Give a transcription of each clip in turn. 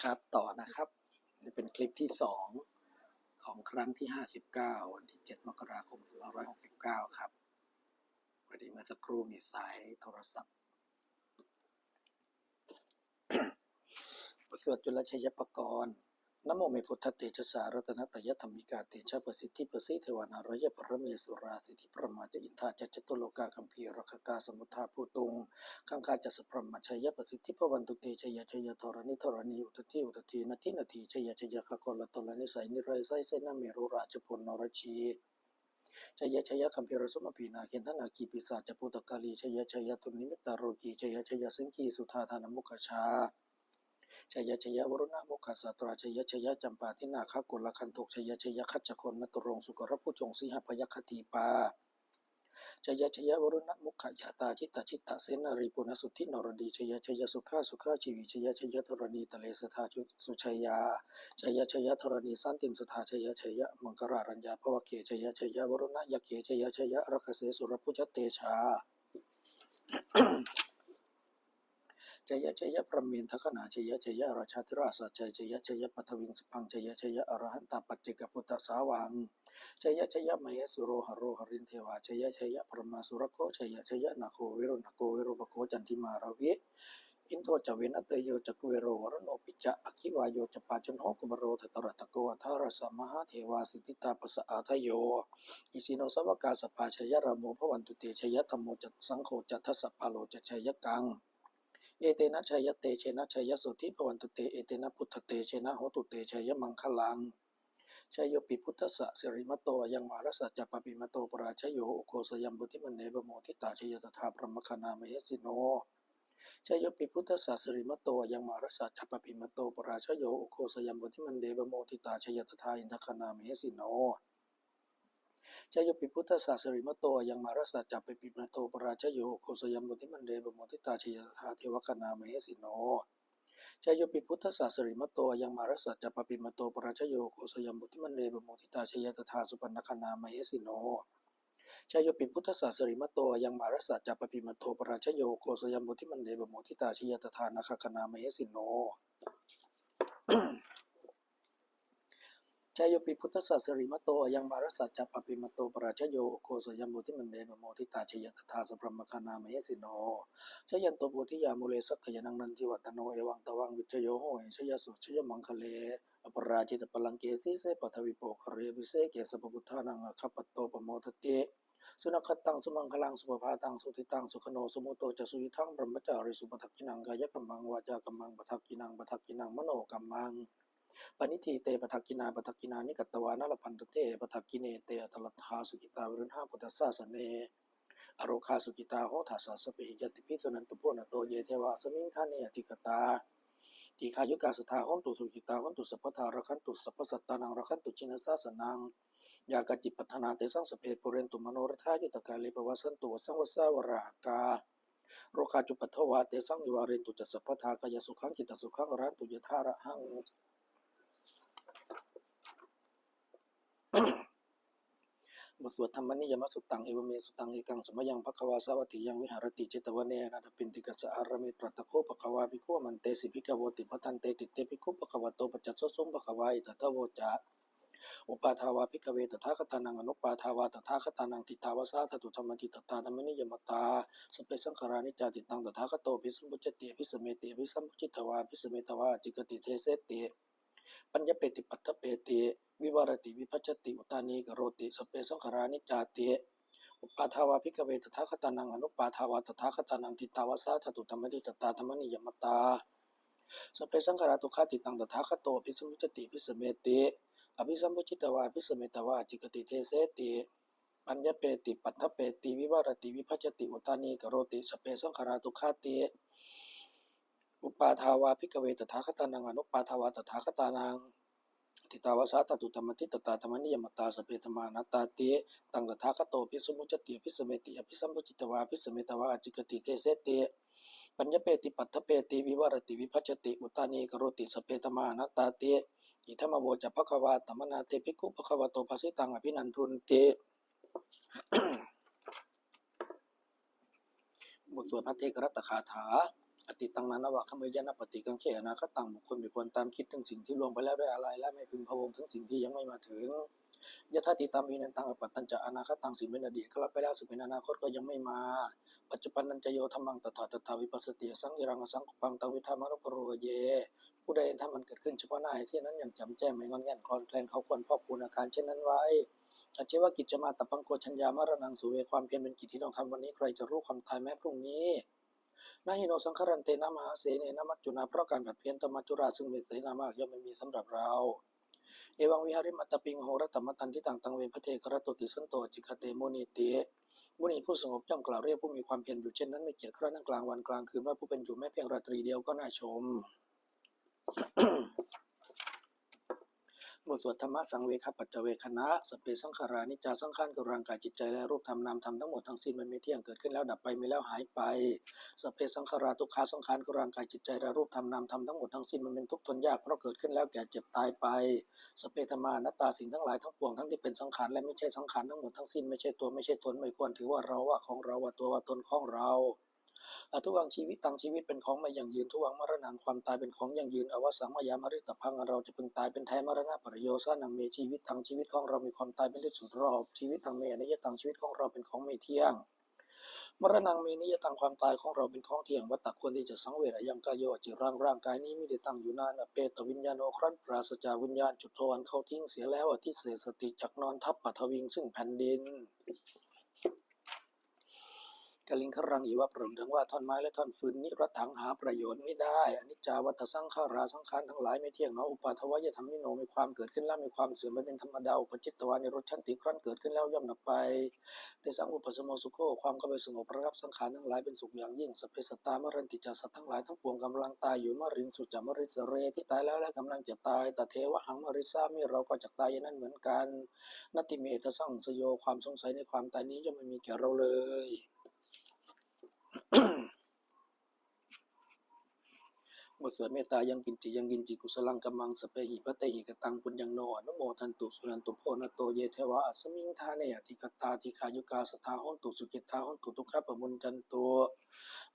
ครับต่อนะครับนี่เป็นคลิปที่สองของครั้งที่ห้าสิบเก้าวันที่เจ็ดมกราคมสองร้อยหกสิบเก้าครับพอดีเมื่อสักครู่มีสายโทรศัพท์บทสวดจุลชัยปกรณ์ นโมเมพุทธเตชะสารัตนตยธรรมิกาเตชะประสิทธิประสิทธิเทวานารยปรเมสุราสิทธิประมาจอินทาจจตุโลกาคัมภีรคกาสมุทาภูตุงขังคาจัสพรหมชัยประสิทธิพวันตุเตชยชยธรณิธรณีอุตติอุตตินาทินาทีชยชยคกลตลนิสัยนิไรไสเสนาเมรุราชพลนรชีชยชยคัมภีรสมพีนาเคนธนาคีปิศาจปุตตกาลีชยชยตุนิมิตตาโรกีชยชยสิงคีสุธาธานมุขชา ชยชยวรุณะมุขสัตราชยชยจำปาทินาคกุลคันทุกชยชยคัจจคนมตตรงสุกรผู้จงสีหพยคติปาชยชยวรุณมุขยาตาจิตตจิตตเสนารีปุณสุทธินรดีชยชยสุขาสุขาชีวิชยชยธรณีตะเลสทาจุสุชยาชยชยธรณีสันตินสุธาชยชยมังกรารัญญาภวเกชยชยวรุณยเกชยชยรักเสสุรพุจเตชา จยะจยะประเมินทขณาจยะจยะราชาธิราชจยจยะจยะปัทวิงสพังจยะจยะอรหันตปัจเจกพุทธสาวังจยะจยมเหสุโรหโรหรินเทวาจยะจยะปรมาสุรโคจยะจยะนาโควิรุณโกวิรุปโคจันทิมาราวิอินโทจเวนอเตโยจักเวโรวรโนปิจะอคิวายโยจปาจนโหกุบโรทตระตะโกอัทารสมหาเทวาสิทธิตาปสะอาทโย อิสิโนสวกาสปาชยระโมพวันตุเตชยธรรมโมจัตสังโฆจัตทัสสะพาโลจัชยกัง เอเตนะชัยเตเชนะชัยสุทธิภวันตุเต เอเตนะพุทธเตเชนะโหตุเตชัยมังคลังชัยโยปิพุทธะสิริมโตยังมารสัจจปปิมโตปราชโยโอโคสยัมบุติมันเนบโมทิตาชยตถาพรมคณามยสิโนชัยโยปิพุทธะสิริมโตยังมารสัจจปปิมโตปราชโยโอโคสยัมบุติมันเนบโมทิตาชยตถาอินทคณามยสิโน ชยปิพุทธศาสริมโตยังมารัสัจจปปิมโตปราชโยโคสยมบุติมันเดบมทิตาชยตาเทวคณามเหสิโนชยปิพุทธศาสริมโตยังมารัสัจจปปิมโตปราชโยโคสยมบุติมันเดบมทิตาชยตถาสุปนคณามเหสิโนชายปิพุทธศาสริมโตยังมารัสัจจปปิมโตปราชโยโคสยมบุติมันเดบมทิตาชยตถานาคคณามเหสิโน ชายโยปิพุทธศาสริมโตยังมารสัจจปปิมโตปราชโยโคสยัมบุติมันเดบโมทิตาชยตถาสพรมคานามเสิโนชยันโตโพธิยามุเลสักยนังนันทิวัตโนเอวังตวังวิจโยโหยชยสุชยมังคะเลอปราจิตปลังเกสีเสปทวิโปคเรวิเสเกสปพุทธานังคัปปโตปโมทเตสุนัขตังสุมังคลังสุภภาตังสุติตังสุขโนสุโมโตจะสุยิทังบรมจาริสุปทักกินังกายกัมมังวาจากัมมังปทักกินังปทักกินังมโนกัมมัง ปณิทีเตปทักกินาปทักกินานิกัตตวานาลพันตเตปทักกิเนเตอัตลัทธาสุกิตาวิรุณหาพุทธสาสเนอโรคาสุกิตาโหทัสสะสเปหิยติพิสุนันตุโพนโตเยเทวาสมิงคาเนอธิกตาทีขายุกาสทาหนตุสุกิตาหนตุสัพพทาระคันตุสัพพสัตตานังระคันตุจินสาสนังยากจิปัฏนาเตสังสเปปุเรนตุมโนรทายุตกาลิปวัสันตุสังวสาวรากาโรคาจุปัทวาเตสังยวาเรนตุจัสสะพทากายสุขังจิตตสุขังรันตุยทาระหัง บทสวดธรรมนิยมสุตตังเอวเมสุตังเอกังสมยังภควาสวัติยังวิหารติเจตวเนนะทปินติกัสอารมิตรตะโคภควาภิกขุมันเตสิภิกขโวติพัทันเตติเตภิกขภควโตปัจจัสสะสมภควาอิตถะโวจะอุปาทาวาภิกเวตถาคตานังอนุปาทาวาตถาคตานังติตาวาสาตุธรรมติตตาธรรมนิยมตาสเปสังขารานิจาติตังตถาคโตภิสัมพุจติภิสเมเติภิสัมพุจิตวาภิสเมตวาจิกติเทเสติ ปัญญเปติปัตตเปติวิวารติวิพัชติอุตานีกโรติสเปสังขารานิจาติอุปาทาวาภิกเวตถาคตานังอนุปาทาวาตถาคตานังทิตาวาสาทตุธรรมติตตาธรรมนิยมตาสเปสังขาราตุขาติตังตถาคโตภิสมุจติภิสเมติอภิสัมพุจิตวาภิสเมตวาจิกติเทเสติปัญญเปติปัตถเปติวิวารติวิพัชติอุตานีกโรติสเปสังขาราตุขาติ อุปาทาวาภิกเวตถาคตานังอนุปาทาวาตถาคตานังทิตาวาสาตตุธรรมติตตาธรรมนิยมตาสเปธมานตาเตตังตถาคโตภิสมุจติภิสเมติอภิสัมพุจิตวาภิสเมตวาจิกติเทเสติปัญญเปติปัตถเปติวิวรติวิพัชติอุตานีกโรติสเปธมานตาเตอิธรรมโวจะภควาตมนาเตภิกขุภควโตภสิตังอภินันทุนเตบทสวดพระเทกรัตถคาถา อติตังนานวะขมยนะปฏิกังเขอนาคตังบุคคลมีควรตามคิดถึงสิ่งที่ล่วงไปแล้วด้วยอะไร และไม่พึงพะวงถึงสิ่งที่ยังไม่มาถึงยะถาติตามีนันตังอปัตตัญจะอนาคตังสิ่งเป็นอดีตก็รับไปแล้วสิ่งเป็นอนาคตก็ยังไม่มา ปัจจุบันนันจะโยธรรมังตถาตถาวิปัสสติสังกิรังสังกปังตวิธามานุปโรเย ผู้ใดถ้ามันเกิดขึ้นเฉพาะหน้าที่นั้นอย่างจำแจ้งไม่งอนแง่นคลอนแคลนเขาควรพอกพูนอาการเช่นนั้นไว้อาชีวกิจจะมาตปังโกชัญญามารนังสุเวความเพียรเป็นกิจที่ต้องทำวันนี้ใครจะรู้ความตายแม้พรุ่งนี้ นาหิโนสังคารันเตนะมหาเสเนนะมัจจุนาเพราะการผัดเพี้ยนตมัจจุราชซึ่งเป็นเสนามากย่อมไม่มีสำหรับเรา เอวังวิหาริมัตตปิงโหรัตตมตันที่ต่างตังเวพระเทกรตุติสันโตจิกเตโมนิเตมุนีผู้สงบย่อมกล่าวเรียกผู้มีความเพียรอยู่เช่นนั้นไม่เกียจคร้านกลางวันกลางคืนว่าผู้เป็นอยู่แม้เพียงราตรีเดียวก็น่าชม บทสวดธรรมะสังเวคปัจจเวคณะสเปสังขารานิจจาสังขารกับร่างกายจิตใจและรูปธรรมนามธรรมทั้งหมดทั้งสิ้นมันไม่เที่ยงเกิดขึ้นแล้วดับไปมีแล้วหายไปสเปสังขาราทุกขาสังขารกับร่างกายจิตใจและรูปธรรมนามธรรมทั้งหมดทั้งสิ้นมันเป็นทุกข์ทนยากเพราะเกิดขึ้นแล้วแก่เจ็บตายไปสเปธรรมานัตตาสิ่งทั้งหลายทั้งปวงทั้งที่เป็นสังขารและไม่ใช่สังขารทั้งหมดทั้งสิ้นไม่ใช่ตัวไม่ใช่ตนไม่ควรถือว่าเราว่าของเราว่าตัวว่าตนของเรา อทุวังชีวิตตังชีวิตเป็นของไม่ยั่งยืนทุวังมรณังความตายเป็นของอยั่งยืนอวสังมายามริตพังเราจะพึงตายเป็นแท้มรณะปริโยสานังเมชีวิตตังชีวิตของเรามีความตายเป็นที่สุดรอบชีวิตตังเมอนิยตังชีวิตของเราเป็นของไม่เที่ยงมรณังเมนิยตังความตายของเราเป็นของเที่ยงวัตตะควรที่จะสังเวชยังกายโยจิร่างร่างกายนี้ไม่ได้ตั้งอยู่นานอเปตวิญญาณโอครันปราศจากวิญญาณจุดโทอันเขาทิ้งเสียแล้วอธิเศษสติจักนอนทับปัทวิงซึ่งแผ่นดิน กลิงครังอีวะเปรมถึงว่าท่อนไม้และท่อนฟืนนิรัตถังหาประโยชน์ไม่ได้อนิจจาวัตสังขาราสังขารทั้งหลายไม่เที่ยงเนาะอุปาทวายธรรมนิโนมีความเกิดขึ้นแล้วมีความเสื่อมไปเป็นธรรมดาอุปจิตตวานิรชันติครั้นเกิดขึ้นแล้วย่อมดับไปเตสังอุปสมโมสุโขความเข้าไปสงบระงับสังขารทั้งหลายเป็นสุขอย่างยิ่งสเพสตามรันติจาสัตว์ทั้งหลายทั้งปวงกำลังตายอยู่มริงสุจามริสเรที่ตายแล้วและกำลังจะตายแต่เทวะหังมริสามีเราก็จะตายอย่างนั้นเหมือนกันนติเมตสังสโยความสงสัยในความตายนี้ย่อมไม่มีแก่เราเลย บทสวดเมตตายังกินจิยังกินจิกุสลังกัมมังสเปหิปะเตหิกตังปุญญังโนอนุโมทันตุสุนันตุโพนโตเยเทวะอัสมิงทาเนยติกตาทิคายุกาสทาหนตุสุกิตาหนตุทุกขะปมุนจันตุ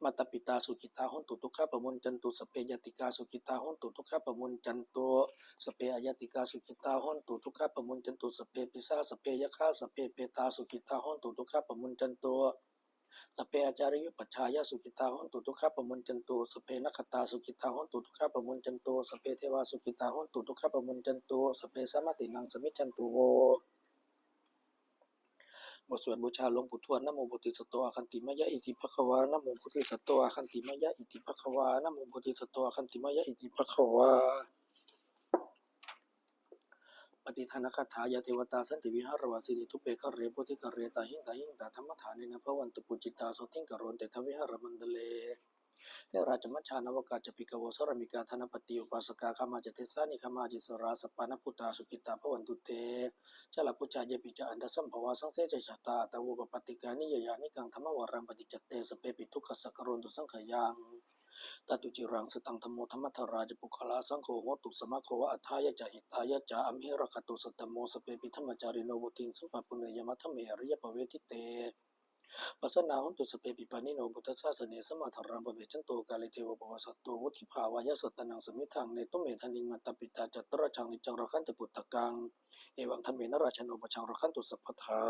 มัตตปิตาสุกิตาหนตุทุกขะปมุนจันตุสเปยติกาสุกิตาหนตุทุกขะปมุนจันตุสเปอายติกาสุกิตาหนตุทุกขะปมุนจันตุสเปปิสาสเปยคาสเปเปตาสุกิตาหนตุทุกขะปมุนจันตุ สเปอาจาริยุปัชชายสุกิตาหนตุทุกขะปะมุนจันตุสเปนัคขตาสุกิตาหนตุทุกขะปะมุนจันตุสเปเทวาสุกิตาหนตุทุกขะปะมุนจันตุสเปสมตินังสมิจจันตุโวบทสวดบูชาหลวงปู่ทวดนโมโพธิสัตว์อคันติมายะอิติภควานโมโพธิสัตว์อคันติมายะอิติภควานโมโพธิสัตว์อคันติมายะอิติภควา ปฏิทานคาถายาเทวตาสันติวิหารวาสิริทุเปกเรโพธิกเรตาหิงตาหิงตาธรรมฐานเนนะพระวันตุปุจิตาสติงกรนเตทวิหารมันเดเลเทราชมัชานวกาจปิกวสรมิกาธนปฏิอุปาสกาขามาจเทสานิขามาจิสราสปานพุตาสุกิตาพวันตุเตชลปุจจายปิจาอันดสัมภวาสังเสจชะตาตะวุปปติกานิยยานิกังธรรมวรังปฏิจจเตสเปปิทุกขสักกรณตุสังขยัง ตตุจิรังสตังธรรมโมธรรมทราจปุคลาสังโฆโหตุสมะโควะอัฏฐายะจะหิตายะจะอัมหิรคตุสัตตโมสเปปิธรรมจาริโนวุติงสัมปปุเนยมัทเมอริยปเวทิเตปัสนาหุนตุสเปปิปานิโนบุตตสสาสเนสมาธารังปเวชันโตกาลิเทวปวสัตโตวุธิภาวายสัตตนังสมิทังเนตุเมธานิงมัตตปิตาจัตตระชังนิจังรคันตปุตตะกังเอวังธรรมเมนราชโนปชังรคันตุสัพพทา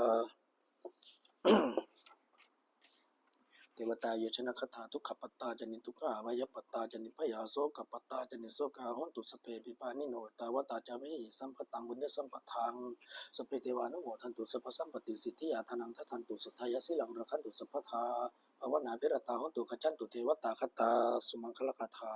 เทวตาโยชนะคถาทุกขปัตตาจนิทุกขามายปัตตาจนิพยาโสกปัตตาจนิโสกาหอนตุสเปปิปานิโนตาวตาจามิสัมปตังบุญญสัมปทังสเปเทวานุโมทันตุสัพสัมปติสิทธิยาทานังทัทันตุสัทธายสิลังระคันตุสัพพทา ภาวนาพิรตาหตุขจันตุเทวตาคตาสุมังคลคาถา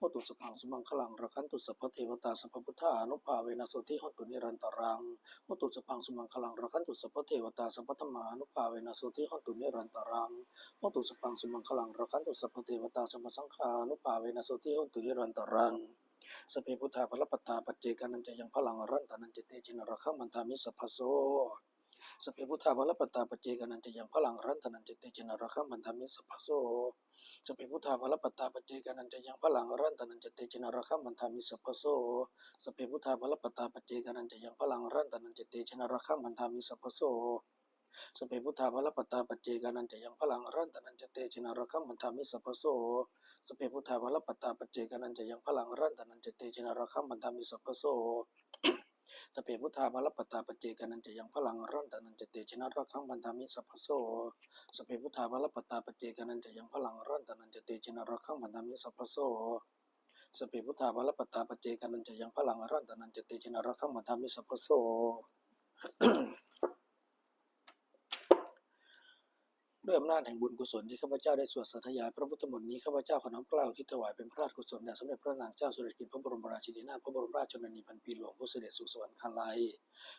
หตุสพังสุมังคลังระคันตุสัพพเทวตาสัพพุทธานุภาเวนะโสติหตุนิรันตรังหตุสพังสุมังคลังรักันตุสัพพเทวตาสัพพธรรมานุภาเวนะสุติหตุนิรันตรังหตุสพังสุมังคลังรักันตุสัพพเทวตาสัพพสังฆานุภาเวนะสุติหตุนิรันตรังสเพพุทธาพลปตาปัจเจกานันจะยังพลังรันตานันจเตจินรคังมันทามิสัพพโส สเพพุทธาพลปตาปเจกานันจะยังพลังรันตนันเจเตจินรคังมันทามิสัพพโสสเพพุทธาพลปตาปเจกานันจะยังพลังรันตนันเจเตจินรคังมันทามิสัพพโสสเพพุทธาภลปตาปเจกานันจะยังพลังรันตนันเจเตชนะระคังมันทามิสัพพโสสเพพุทธาภลปตาปเจกานันจะยังพลังรันตนันจะเตชินารัคัมมันทามิสัพโสสเพพุทธาภลปตาปเจกานันจะยังพลังรันตนันจะเตชินารัคัมมันทามิสัพพโส ตเปพุทธาภลปตาปเจกานันจะยังพลังรันตนันจะเตชนารัคัมมันธามิสัพพโสสเปพุทธาภลปตาปเจกานันจะยังพลังรันตนันจะเตชนารัคัมมันธามิสัพพโสสเปพุทธาภลปตาปเจกานันจะยังพลังรันตนันจะเตชนารัคัมมันธามิสัพพโส ด้วยอำนาจแห่งบุญกุศลที่ข้าพเจ้าได้สวดสัทยายพระพุทธมนต์นี้ข้าพเจ้าขอน้อมกล้าวที่ถวายเป็นพระราชกุศลแด่สมเด็จพระนางเจ้าสุริกิติ์พระบรมราชินีนาถพระบรมราชชนนีพันปีหลวงผู้เสด็จสู่สวรรคาลัย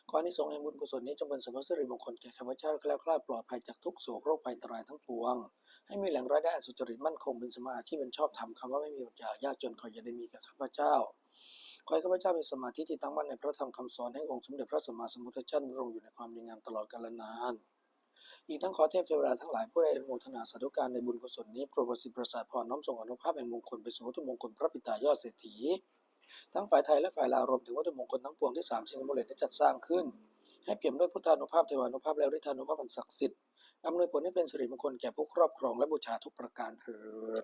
ขออานิสงส์แห่งบุญกุศลนี้จงเป็นสมบัติสิริมงคลแก่ข้าพเจ้าแคล้วคลาดปลอดภัยจากทุกโศกโรคภัยอันตรายทั้งปวง ให้มีแหล่งรายได้สุจริตมั่นคงเป็นสมาชีพเป็นชอบธรรมคำว่าไม่มีอดอยากยากจนขออย่าได้มีแก่ข้าพเจ้าขอให้ข้าพเจ้ามีสมาธิที่ตั้งมั่นในพระธรรมคำสอนแห่งองค์สมเด็จพระสัมมาสัมพุทธเจ้าดำรงอยู่ในความดีงามตลอดกาลนาน อีกทั้งขอเทพเทวดาทั้งหลายผู้ได้อนุโมทนาสาธุการในบุญกุศลนี้โปรดประสิทธิ์ประสาทพรน้อมส่งอนุภาพแห่งมงคลไปสู่วัตถุมงคลพระปิตายอดเศรษฐีทั้งฝ่ายไทยและฝ่ายลาวรวมถึงวัตถุมงคลทั้งปวงที่สามชิงมุเลตได้จัดสร้างขึ้น ให้เปี่ยมด้วยพุทธานุภาพเทวานุภาพและฤทธานุภาพอันศักดิ์สิทธิ์อำนวยผลให้เป็นสิริมงคลแก่ผู้ครอบครองและบูชาทุกประการเถิด